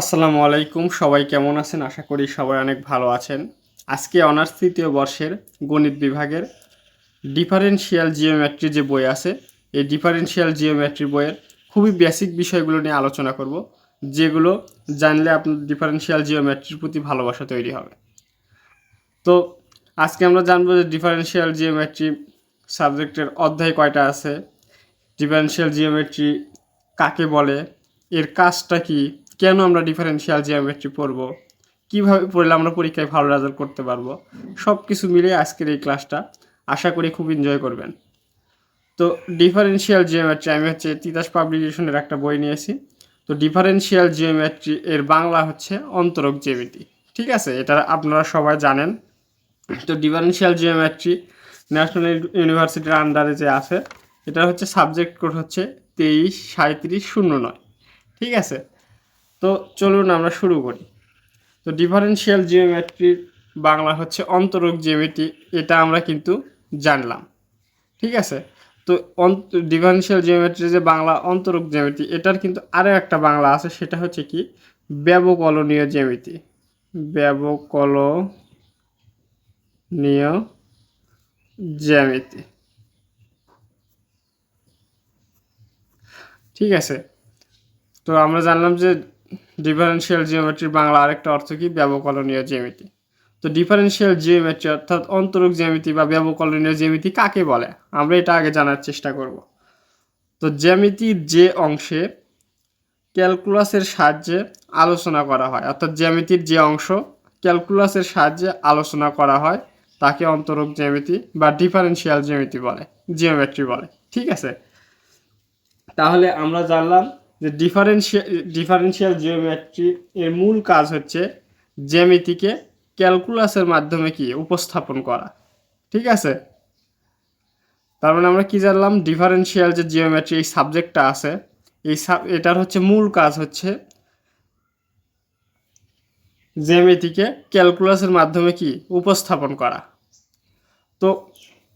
আসসালামু আলাইকুম। সবাই কেমন আছেন? আশা করি সবাই অনেক ভালো আছেন। আজকে অনার্স তৃতীয় বর্ষের গণিত বিভাগের ডিফারেন্সিয়াল জিওমেট্রি যে বই আছে, এই ডিফারেন্সিয়াল জিওমেট্রি বইয়ের খুবই বেসিক বিষয়গুলো নিয়ে আলোচনা করব, যেগুলো জানলে আপনার ডিফারেন্সিয়াল জিওমেট্রির প্রতি ভালোবাসা তৈরি হবে। তো আজকে আমরা জানব যে ডিফারেন্সিয়াল জিওমেট্রি সাবজেক্টের অধ্যায় কয়টা আছে ডিফারেন্সিয়াল জিওমেট্রি কাকে বলে, এর কাজটা কি কেন আমরা ডিফারেন্সিয়াল জিওমেট্রি পড়ব? কীভাবে পড়লে আমরা পরীক্ষায় ভালো রেজাল্ট করতে পারব? সব কিছু মিলিয়ে আজকের এই ক্লাসটা আশা করি খুব এনজয় করবেন। তো ডিফারেন্সিয়াল জিওমেট্রি আমি হচ্ছে তিতাস পাবলিকেশনের একটা বই নিয়েছি। তো ডিফারেন্সিয়াল জিওমেট্রি এর বাংলা হচ্ছে অন্তরক জ্যামিতি। ঠিক আছে? এটা আপনারা সবাই জানেন। তো ডিফারেন্সিয়াল জিওমেট্রি ন্যাশনাল ইউনিভার্সিটির আন্ডারে যে আছে এটা হচ্ছে সাবজেক্ট কোড হচ্ছে তেইশ সাঁত্রিশ শূন্য নয়। ঠিক আছে? তো চলুন আমরা শুরু করি। তো ডিফারেন্সিয়াল জিওমেট্রির বাংলা হচ্ছে অন্তরক জিওমেট্রি এটা আমরা কিন্তু জানলাম। ঠিক আছে? তো ডিফারেন্সিয়াল জিওমেট্রি যে বাংলা অন্তরক জ্যামিতি এটার কিন্তু আরও একটা বাংলা আছে, সেটা হচ্ছে কি? ব্যবকলনীয় জ্যামিতি ব্যবকলনীয় জ্যামিতি ঠিক আছে? তো আমরা জানলাম যে ডিফারেনশিয়াল জিওমেট্রির বাংলা আরেকটা অর্থ কি? ব্যবকলনীয় জ্যামিতি। তো ডিফারেনশিয়াল জিওমেট্রি অর্থাৎ অন্তরক জ্যামিতি বা ব্যবকলনীয় জ্যামিতি কাকে বলে? আমরা এটা আগে জানার চেষ্টা করব। তো জ্যামিতির যে অংশে ক্যালকুলাসের সাহায্যে আলোচনা করা হয়, অর্থাৎ জ্যামিতির যে অংশ ক্যালকুলাসের সাহায্যে আলোচনা করা হয়, তাকে অন্তরক জ্যামিতি বা ডিফারেনশিয়াল জ্যামিতি বলে জিওমেট্রি বলে। ঠিক আছে? তাহলে আমরা জানলাম যে ডিফারেন্সিয়াল ডিফারেন্সিয়াল জিওমেট্রি এর মূল কাজ হচ্ছে জ্যামিতিকে ক্যালকুলাসের মাধ্যমে কি উপস্থাপন করা। ঠিক আছে? তার মানে আমরা কি জানলাম? ডিফারেন্সিয়াল যে জিওমেট্রি এই সাবজেক্টটা আছে, এই সাব এটার হচ্ছে মূল কাজ হচ্ছে জ্যামিতিকে ক্যালকুলাসের মাধ্যমে কি উপস্থাপন করা। তো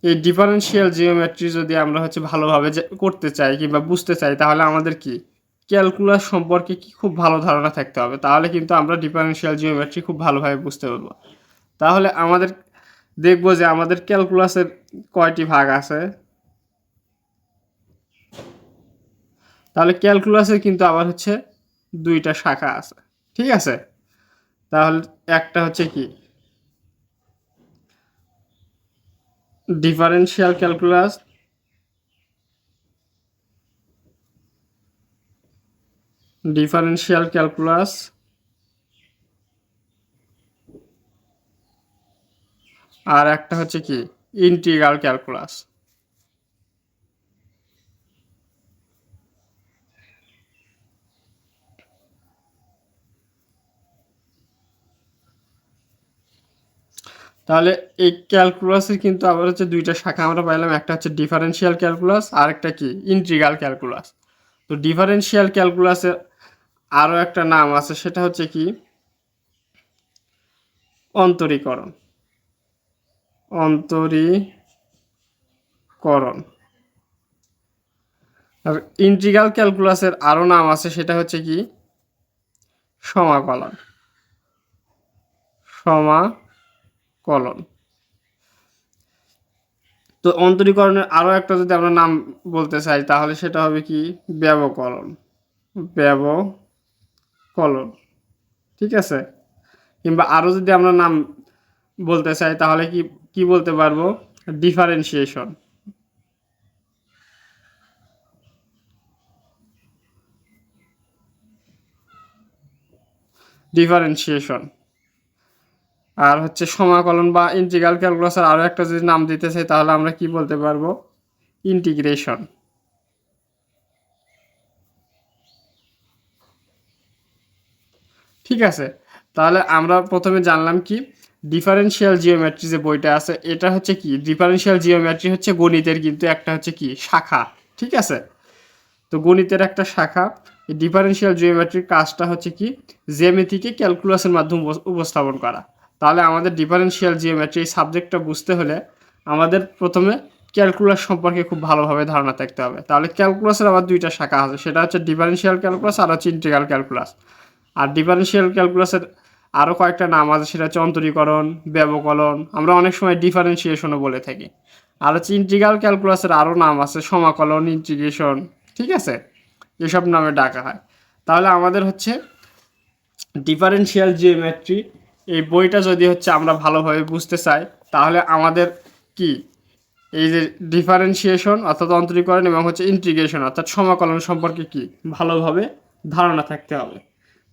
এই ডিফারেন্সিয়াল জিওমেট্রি যদি আমরা হচ্ছে ভালোভাবে করতে চাই কিংবা বুঝতে চাই, তাহলে আমাদের কি ক্যালকুলাস সম্পর্কে কি খুব ভালো ধারণা থাকতে হবে, তাহলে কিন্তু আমরা ডিফারেন্সিয়াল জিওমেট্রি খুব ভালোভাবে বুঝতে পারব। তাহলে আমাদের দেখব যে আমাদের ক্যালকুলাসের কয়টি ভাগ আছে। তাহলে ক্যালকুলাসের কিন্তু আবার হচ্ছে দুইটা শাখা আছে, ঠিক আছে? তাহলে একটা হচ্ছে কি? Differential calculus differential calculus. আর একটা হচ্ছে কি? Integral calculus. তাহলে এই ক্যালকুলাসের কিন্তু আবার হচ্ছে দুইটা শাখা আমরা পাইলাম, একটা হচ্ছে ডিফারেন্সিয়াল ক্যালকুলাস আর একটা কি? Integral calculus. তো ডিফারেন্সিয়াল ক্যালকুলাসের আরও একটা নাম আছে, সেটা হচ্ছে কি? অন্তরীকরণ। অন্তরীকরণ। আর ইন্টিগ্রাল ক্যালকুলাসের আরও নাম আছে, সেটা হচ্ছে কি? সমাকলন। সমাকলন। তো অন্তরীকরণের আরও একটা যদি আমরা নাম বলতে চাই, তাহলে সেটা হবে কি? ব্যবকরণ ব্যব কলন ঠিক আছে? কিংবা আরও যদি আমরা নাম বলতে চাই, তাহলে কি কি বলতে পারব? ডিফারেন্সিয়েশন ডিফারেন্সিয়েশন আর হচ্ছে সমাকলন বা ইন্টিগ্রাল ক্যালকুলাসের আরও একটা যদি নাম দিতে চাই, তাহলে আমরা কি বলতে পারব? ইন্টিগ্রেশন ঠিক আছে? তাহলে আমরা প্রথমে জানলাম কি? ডিফারেন্সিয়াল জিওমেট্রি যে বইটা আছে, এটা হচ্ছে কি? ডিফারেন্সিয়াল জিওমেট্রি হচ্ছে গণিতের কিন্তু একটা হচ্ছে কি? শাখা, ঠিক আছে? তো গণিতের একটা শাখা ডিফারেন্সিয়াল জিওমেট্রির কাজটা হচ্ছে কি? জ্যামিতিকে ক্যালকুলাসের মাধ্যমে উপস্থাপন করা। তাহলে আমাদের ডিফারেন্সিয়াল জিওমেট্রি এই সাবজেক্টটা বুঝতে হলে আমাদের প্রথমে ক্যালকুলাস সম্পর্কে খুব ভালোভাবে ধারণা থাকতে হবে। তাহলে ক্যালকুলাসের আবার দুইটা শাখা আছে, সেটা হচ্ছে ডিফারেন্সিয়াল ক্যালকুলাস আর হচ্ছে ইন্টিগ্রাল ক্যালকুলাস আর ডিফারেন্সিয়াল ক্যালকুলাসের আরও কয়েকটা নাম আছে, সেটা হচ্ছে অন্তরীকরণ, ব্যবকলন। আমরা অনেক সময় ডিফারেন্সিয়েশনও বলে থাকি। আর হচ্ছে ইন্টিগ্রাল ক্যালকুলাসের আরও নাম আছে, সমাকলন ইন্টিগ্রেশন ঠিক আছে? এসব নামে ডাকা হয়। তাহলে আমাদের হচ্ছে ডিফারেন্সিয়াল জিওমেট্রি এই বইটা যদি হচ্ছে আমরা ভালোভাবে বুঝতে চাই, তাহলে আমাদের কি? এই যে ডিফারেন্সিয়েশন অর্থাৎ অন্তরীকরণ এবং হচ্ছে ইন্টিগ্রেশন অর্থাৎ সমাকলন সম্পর্কে কি? ভালোভাবে ধারণা থাকতে হবে।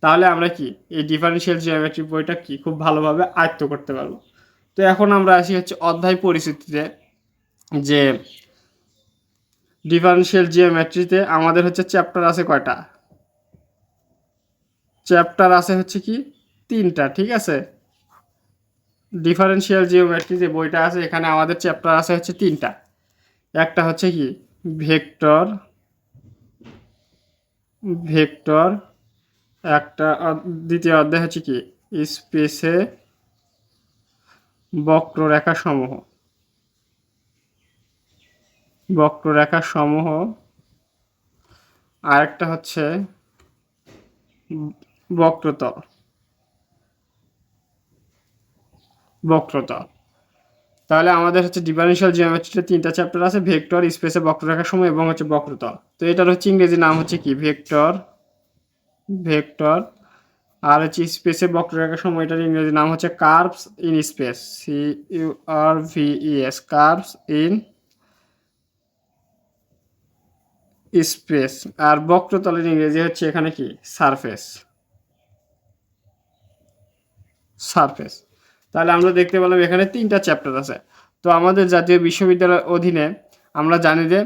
তাহলে আমরা কি? এই ডিফারেন্সিয়াল জিওমেট্রি বইটা কি? খুব ভালোভাবে আয়ত্ত করতে পারব। তো এখন আমরা আসি হচ্ছে অধ্যায় পরিস্থিতিতে, যে ডিফারেন্সিয়াল জিওমেট্রিতে আমাদের হচ্ছে চ্যাপ্টার আছে কয়টা? চ্যাপ্টার আছে হচ্ছে কি? তিনটা, ঠিক আছে? ডিফারেন্সিয়াল জিওমেট্রি যে বইটা আছে, এখানে আমাদের চ্যাপ্টার আছে হচ্ছে তিনটা। একটা হচ্ছে কি? ভেক্টর ভেক্টর একটা দ্বিতীয় অধ্যায় হচ্ছে কি? স্পেসে বক্ররেখা সমূহ বক্ররেখা সমূহ আরেকটা হচ্ছে বক্রতল। বক্রতল। তাহলে আমাদের হচ্ছে ডিফারেন্সিয়াল জিওমেট্রিতে তিনটা চ্যাপ্টার আছে ভেক্টর স্পেসে বক্ররেখার সমূহ এবং হচ্ছে বক্রতল। তো এটার হচ্ছে ইংরেজি নাম হচ্ছে কি? Vector vector. আর হচ্ছে স্পেসে বক্ররেখার সময় এটার ইংরেজি নাম হচ্ছে curves in space C U R V E S curves in space. আর বক্রতলের ইংরেজি হচ্ছে এখানে কি? সারফেস। সারফেস। তাহলে আমরা দেখতে পেলাম এখানে তিনটা চ্যাপ্টার আছে। তো আমাদের জাতীয় বিশ্ববিদ্যালয়ের অধীনে আমরা জানি যে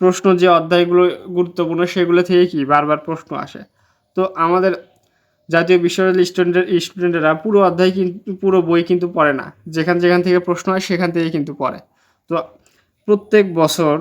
প্রশ্ন যে অধ্যায়গুলো গুরুত্বপূর্ণ সেগুলো থেকে কি বারবার প্রশ্ন আসে। তো আমাদের জাতীয় বিশ্ববিদ্যালয়ের স্টুডেন্টের স্টুডেন্টেরা পুরো অধ্যায় কিন্তু পুরো বই কিন্তু পড়ে না। যেখান যেখান থেকে প্রশ্ন হয় সেখান থেকে কিন্তু পড়ে। তো প্রত্যেক বছর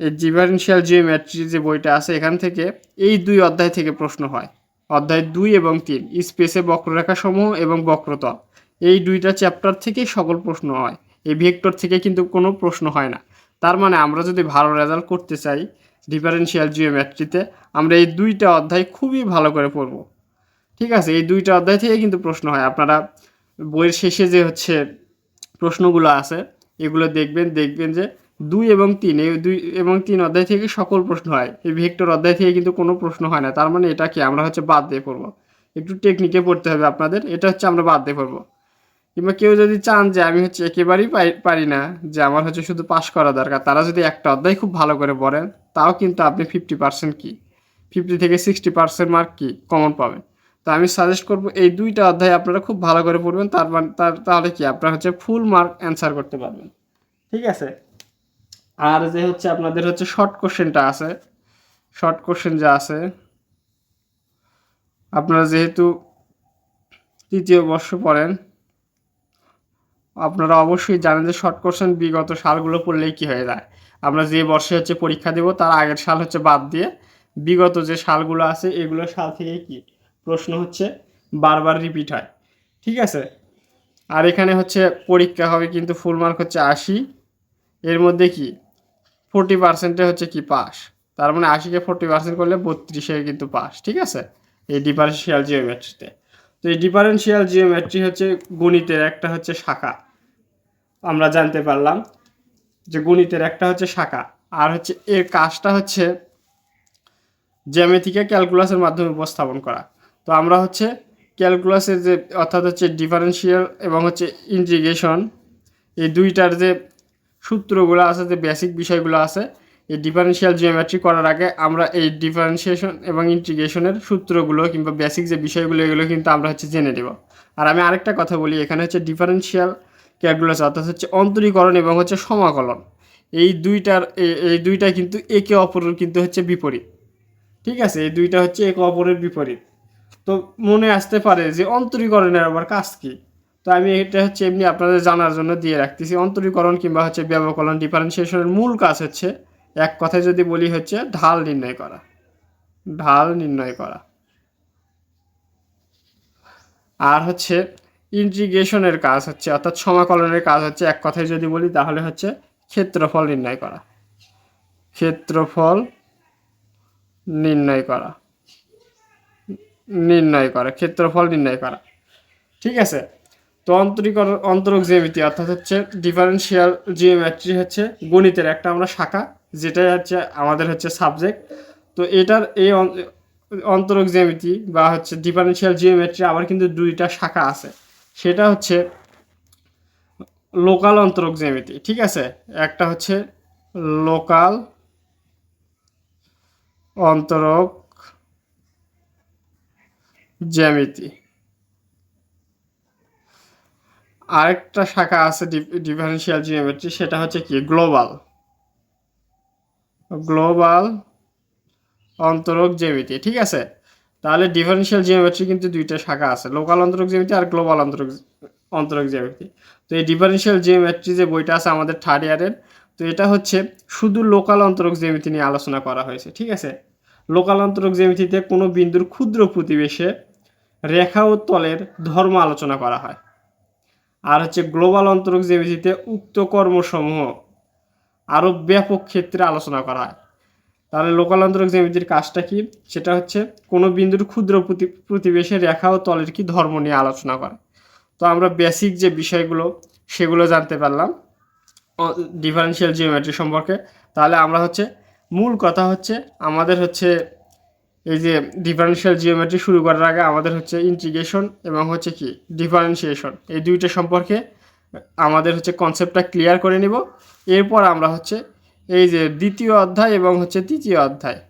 এই ডিফারেন্সিয়াল জিওমেট্রি যে বইটা আছে এখান থেকে এই দুই অধ্যায় থেকে প্রশ্ন হয়। অধ্যায় দুই এবং তিন, স্পেসে বক্ররেখা সমূহ এবং বক্রতল। এই দুইটা চ্যাপ্টার থেকেই সকল প্রশ্ন হয়। এই ভেক্টর থেকে কিন্তু কোনো প্রশ্ন হয় না। তার মানে আমরা যদি ভালো রেজাল্ট করতে চাই ডিফারেন্সিয়াল জিওমেট্রিতে আমরা এই দুইটা অধ্যায় খুবই ভালো করে পড়ব। ঠিক আছে? এই দুইটা অধ্যায় থেকে কিন্তু প্রশ্ন হয়। আপনারা বইয়ের শেষে যে হচ্ছে প্রশ্নগুলো আছে, এগুলো দেখবেন দেখবেন যে দুই এবং তিন, এই দুই এবং তিন অধ্যায় থেকে সকল প্রশ্ন হয়। এই ভেক্টর অধ্যায় থেকে কিন্তু কোনো প্রশ্ন হয় না। তার মানে এটা কি? আমরা হচ্ছে বাদ দিয়ে পড়ব। একটু টেকনিকে পড়তে হবে আপনাদের। এটা হচ্ছে আমরা বাদ দিয়ে পড়ব। কিংবা কেউ যদি চান যে আমি হচ্ছে একেবারেই পারি না, যে আমার হচ্ছে শুধু পাস করা দরকার, তারা যদি একটা অধ্যায় খুব ভালো করে পড়েন, তাও কিন্তু আপনি ফিফটি পার্সেন্ট কি? ফিফটি থেকে সিক্সটি পার্সেন্ট মার্ক কি? কমন পাবেন। তো আমি সাজেস্ট করব এই দুইটা অধ্যায় আপনারা খুব ভালো করে পড়বেন, তার মানে- তার, তাহলে কি আপনারা হচ্ছে ফুল মার্ক অ্যান্সার করতে পারবেন। ঠিক আছে? আর যে হচ্ছে আপনাদের হচ্ছে শর্ট কোশ্চেনটা আছে শর্ট কোশ্চেন যা আছে, আপনারা যেহেতু তৃতীয় বর্ষ পড়েন আপনারা অবশ্যই জানেন যে শর্ট কোশ্চেন বিগত সালগুলো পড়লেই কি হয়ে যায়। আমরা যে বর্ষে হচ্ছে পরীক্ষা দেব, তার আগের সাল হচ্ছে বাদ দিয়ে বিগত যে সালগুলো আছে, এগুলো সাল থেকে কি? প্রশ্ন হচ্ছে বারবার রিপিট হয়। ঠিক আছে? আর এখানে হচ্ছে পরীক্ষা হবে কিন্তু ফুল মার্ক হচ্ছে আশি। এর মধ্যে কি? ফোরটি পার্সেন্টে হচ্ছে কি পাস তার মানে আশিকে ফোরটি পার্সেন্ট করলে বত্রিশে কিন্তু পাস ঠিক আছে? এই ডিফারেন্সিয়াল জিওমেট্রিতে তো। এই ডিফারেন্সিয়াল জিওমেট্রি হচ্ছে গণিতের একটা হচ্ছে শাখা। আমরা জানতে পারলাম যে গণিতের একটা হচ্ছে শাখা, আর হচ্ছে এর কাজটা হচ্ছে জ্যামিতিকে ক্যালকুলাসের মাধ্যমে উপস্থাপন করা। তো আমরা হচ্ছে ক্যালকুলাসের যে, অর্থাৎ হচ্ছে ডিফারেন্সিয়াল এবং হচ্ছে ইন্টিগ্রেশন, এই দুইটার যে সূত্রগুলো আছে, যে বেসিক বিষয়গুলো আছে, এই ডিফারেন্সিয়াল জিওমেট্রি করার আগে আমরা এই ডিফারেন্সিয়েশন এবং ইন্টিগ্রেশনের সূত্রগুলো কিংবা বেসিক যে বিষয়গুলো, এগুলো কিন্তু আমরা হচ্ছে জেনে নেব। আর আমি আরেকটা কথা বলি, এখানে হচ্ছে ডিফারেন্সিয়াল ক্যালকুলাস অর্থাৎ হচ্ছে অন্তরীকরণ এবং হচ্ছে সমাকলন। এই দুইটার এই- দুইটা কিন্তু একে অপরের কিন্তু হচ্ছে বিপরীত। ঠিক আছে? এই দুইটা হচ্ছে একে অপরের বিপরীত। তো মনে আসতে পারে যে অন্তরীকরণের আবার কাজ কী? তো আমি এটা হচ্ছে এমনি আপনাদের জানার জন্য দিয়ে রাখতেছি। অন্তরীকরণ কিংবা হচ্ছে ব্যবকলন ডিফারেন্সিয়েশনের মূল কাজ হচ্ছে এক কথায় যদি বলি হচ্ছে ঢাল নির্ণয় করা। ঢাল নির্ণয় করা। আর হচ্ছে ইন্টিগ্রেশনের কাজ হচ্ছে, অর্থাৎ সমাকলনের কাজ হচ্ছে এক কথায় যদি বলি, তাহলে হচ্ছে ক্ষেত্রফল নির্ণয় করা। ক্ষেত্রফল নির্ণয় করা। নির্ণয় করা, ক্ষেত্রফল নির্ণয় করা। ঠিক আছে? তো অন্তরীকর অন্তরক জ্যামিতি, অর্থাৎ হচ্ছে ডিফারেন্সিয়াল জিওমেট্রি হচ্ছে গণিতের একটা আমরা শাখা যেটা হচ্ছে আমাদের হচ্ছে সাবজেক্ট তো এটার এই অন- অন্তরক জ্যামিতি বা হচ্ছে ডিফারেন্সিয়াল জিওমেট্রি আবার কিন্তু দুইটা শাখা আছে। সেটা হচ্ছে লোকাল অন্তরক জ্যামিতি, ঠিক আছে? একটা হচ্ছে লোকাল অন্তরক জ্যামিতি। আরেকটা শাখা আছে ডিফারেন্সিয়াল জিওমেট্রি, সেটা হচ্ছে কি? গ্লোবাল। গ্লোবাল অন্তরক জ্যামিতি, ঠিক আছে? তাহলে ডিফারেন্সিয়াল জিওমেট্রি কিন্তু দুইটা শাখা আছে লোকাল অন্তরক জ্যামিতি আর গ্লোবাল অন্তরক অন্তরক জ্যামিতি তো এই ডিফারেন্সিয়াল জিওমেট্রি যে বইটা আছে আমাদের থার্ড ইয়ারের তো এটা হচ্ছে শুধু লোকাল অন্তরক জ্যামিতি নিয়ে আলোচনা করা হয়েছে, ঠিক আছে? লোকাল অন্তরক জ্যামিতিতে কোনো বিন্দুর ক্ষুদ্র প্রতিবেশে রেখা ও তলের ধর্ম আলোচনা করা হয়। আর হচ্ছে গ্লোবাল অন্তরক জ্যামিতিতে উক্ত কর্মসমূহ আরও ব্যাপক ক্ষেত্রে আলোচনা করা হয়। তাহলে লোকাল অন্তরক জ্যামিতির কাজটা কি? সেটা হচ্ছে কোনো বিন্দুর ক্ষুদ্র প্রতি প্রতিবেশে রেখা ও তলের কি ধর্ম নিয়ে আলোচনা করে। তো আমরা বেসিক যে বিষয়গুলো, সেগুলো জানতে পারলাম ডিফারেন্সিয়াল জিওমেট্রি সম্পর্কে। তাহলে আমরা হচ্ছে, মূল কথা হচ্ছে আমাদের হচ্ছে এই যে ডিফারেন্সিয়াল জিওমেট্রি শুরু করার আগে আমাদের হচ্ছে ইন্টিগ্রেশন এবং হচ্ছে কি ডিফারেন্সিয়েশন এই দুইটা সম্পর্কে আমাদের হচ্ছে কনসেপ্টটা ক্লিয়ার করে নিব। এরপর আমরা হচ্ছে এই যে দ্বিতীয় অধ্যায় এবং হচ্ছে তৃতীয় অধ্যায়।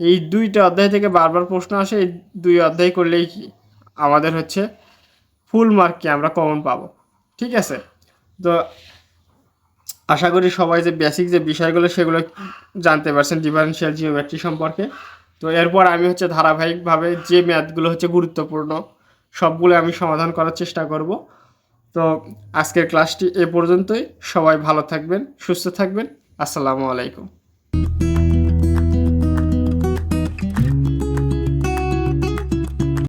এই দুইটা অধ্যায় থেকে বারবার প্রশ্ন আসে, এই দুই অধ্যায় করলেই আমাদের হচ্ছে ফুল মার্ককে আমরা কমন পাবো। ঠিক আছে? তো আশা করি সবাই যে বেসিক যে বিষয়গুলো, সেগুলো জানতে পারছেন ডিফারেন্সিয়াল জিওমেট্রি সম্পর্কে। তো এরপর আমি হচ্ছে ধারাবাহিকভাবে যে ম্যাথগুলো হচ্ছে গুরুত্বপূর্ণ, সবগুলো আমি সমাধান করার চেষ্টা করব। তো আজকের ক্লাসটি এ পর্যন্তই। সবাই ভালো থাকবেন, সুস্থ থাকবেন। আসসালামু আলাইকুম।